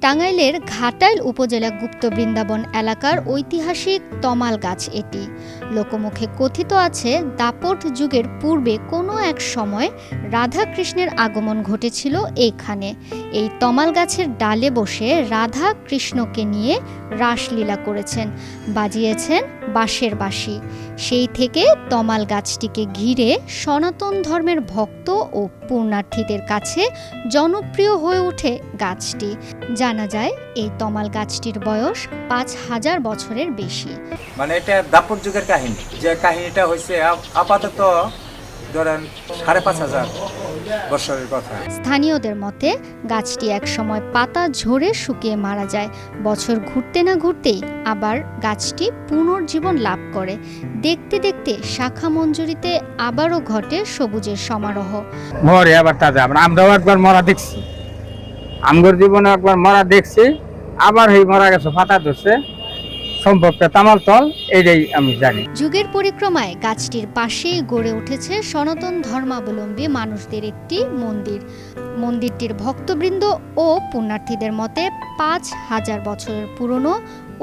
টাঙ্গাইলের ঘাটাইল উপজেলা গুপ্ত বৃন্দাবন এলাকার ঐতিহাসিক তমাল গাছ এটি। লোকমুখে কথিত আছে, দাপট যুগের পূর্বে কোনো এক সময় রাধা কৃষ্ণের আগমন ঘটেছিল এইখানে। এই তমাল গাছের ডালে বসে রাধা কৃষ্ণকে নিয়ে রাসলীলা করেছেন, বাজিয়েছেন বাঁশের বাঁশি। সেই থেকে তমাল গাছটিকে ঘিরে সনাতন ধর্মের ভক্ত ও পূর্ণার্থীদের কাছে জনপ্রিয় হয়ে ওঠে গাছটি। জানা যায়, এই তমাল গাছটির বয়স পাঁচ হাজার বছরের বেশি। মানে এটা দাপট যুগের কাহিনী। যে কাহিনীটা হয়েছে আপাতত ধরেন সাড়ে পাঁচ হাজার। বছরের কথা। স্থানীয়দের মতে গাছটি একসময় পাতা ঝরে শুকিয়ে মারা যায়। বছর ঘুরতে না ঘুরতেই আবার গাছটি পুনর্জীবন লাভ করে। দেখতে দেখতে শাখা মঞ্জুরিতে আবারও ঘটে সবুজের সমারোহ। মরে আবার তাজা আবার আমরাও একবার মরা দেখছি। আমগর জীবনে একবার মরা দেখছি আবার এই মরা গেছে ফাতা ধরছে। সম্ভবটা তামাল তল এইটাই আমি জানি। যুগের পরিক্রমায় গাছটির পাশেই গড়ে উঠেছে সনাতন ধর্মাবলম্বী মানুষদের একটি মন্দির। মন্দিরটির ভক্তবৃন্দ ও পুণ্যার্থীদের মতে পাঁচ হাজার বছরের পুরনো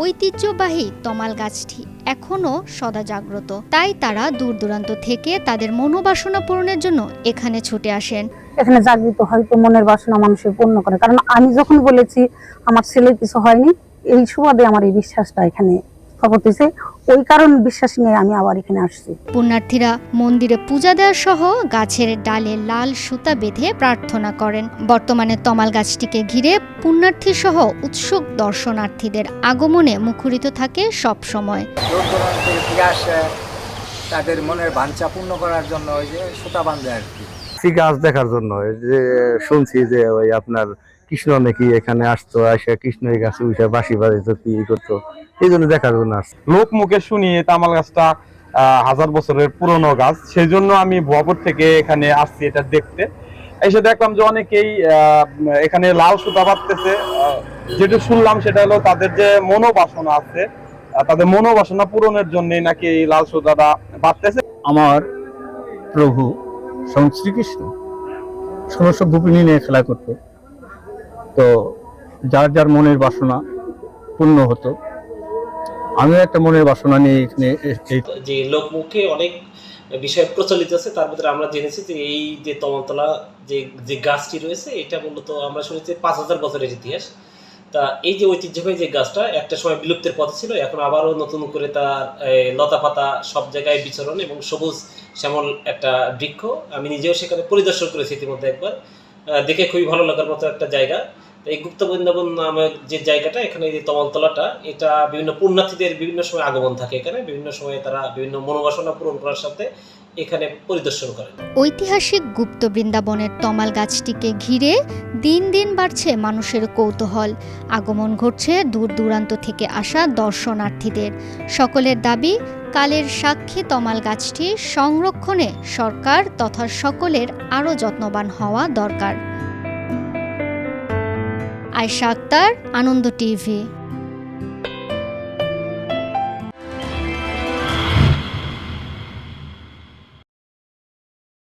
ঐতিহ্যবাহী তমাল গাছটি এখনও সদা জাগ্রত। তাই তারা দূর দূরান্ত থেকে তাদের মনোবাসনা পূরণের জন্য এখানে ছুটে আসেন। এখানে জাগৃত হয়তো মনের বাসনা মানুষের পূর্ণ করে। কারণ আমি যখন বলেছি আমার ছেলে কিছু হয়নি এই সুবাদে আমার এই বিশ্বাসটা এখানে খবরতেছে ওই কারণ বিশ্বাস নিয়ে আমি আবার এখানে আসছি। পুণ্যার্থীরা মন্দিরে পূজা দেওয়া সহ গাছের ডালে লাল সুতা বেঁধে প্রার্থনা করেন। বর্তমানে তমাল গাছটিকে ঘিরে পুণ্যার্থী সহ উৎসুক দর্শনার্থীদের আগমনে মুখরিত থাকে সব সময়। তাদের মনের বাঞ্ছা পূর্ণ করার জন্য ওই যে সুতা বান্ধে আর কি। গাছ দেখার জন্য যে শুনছি যে ওই আপনার কৃষ্ণ নাকি এখানে আসতো এসে কৃষ্ণ এই গাছে উঠে বাঁশি বাজাইতো কি করতো? এই জন্য দেখার জন্য আসছে লোক মুখে শুনি এই তামাল গাছটা আহ, হাজার বছরের পুরনো গাছ সেই জন্য আমি ভুয়াপুর থেকে এখানে আসছি এটা দেখতে। এসে দেখলাম যে অনেকেই আহ, এখানে লাল সুতা বাঁধতেছে আহ, যেটা শুনলাম সেটা হলো তাদের যে মনোবাসনা আছে তাদের মনোবাসনা পূরণের জন্য নাকি এই লাল সুতাটা বাঁধতেছে। আমার প্রভু শ্রীকৃষ্ণ ষোড়শ গোপিনী নিয়ে খেলা করতো। তো যার যার মনের বাসনা পূর্ণ হতো। আমিও একটা মনের বাসনা নিয়ে এখানে যে লোকমুখে অনেক বিষয় প্রচলিত আছে, তার ভিতরে আমরা জেনেছি যে এই যে তমতলা যে যে গাছটি রয়েছে, এটা মূলত আমরা শুনেছি পাঁচ হাজার বছরের ইতিহাস। তা এই যে ঐতিহ্যবাহী যে গাছটা, একটা সময় বিলুপ্তের পথে ছিল, এখন আবারও নতুন করে তার লতা পাতা সব জায়গায় বিচরণ এবং সবুজ শ্যামল একটা বৃক্ষ। আমি নিজেও সেখানে পরিদর্শন করেছি ইতিমধ্যে একবার। দেখে খুবই ভালো লাগার মতো একটা জায়গা। এই গুপ্ত বৃন্দাবন নামক যে জায়গাটা, এখানে যে তমলতলাটা, এটা বিভিন্ন পুণ্যার্থীদের বিভিন্ন সময় আগমন থাকে এখানে। বিভিন্ন সময়ে তারা বিভিন্ন মনোবাসনা পূরণ করার সাথে এখানে পরিদর্শন করেন। ঐতিহাসিক গুপ্ত বৃন্দাবনের তমাল গাছটিকে ঘিরে দিন দিন বাড়ছে মানুষের কৌতূহল। আগমন ঘটছে দূর দূরান্ত থেকে আসা দর্শনার্থীদের। সকলের দাবি, কালের সাক্ষী তমাল গাছটি সংরক্ষণে সরকার তথা সকলের আরও যত্নবান হওয়া দরকার। আয়শা আক্তার আনন্দ টিভি।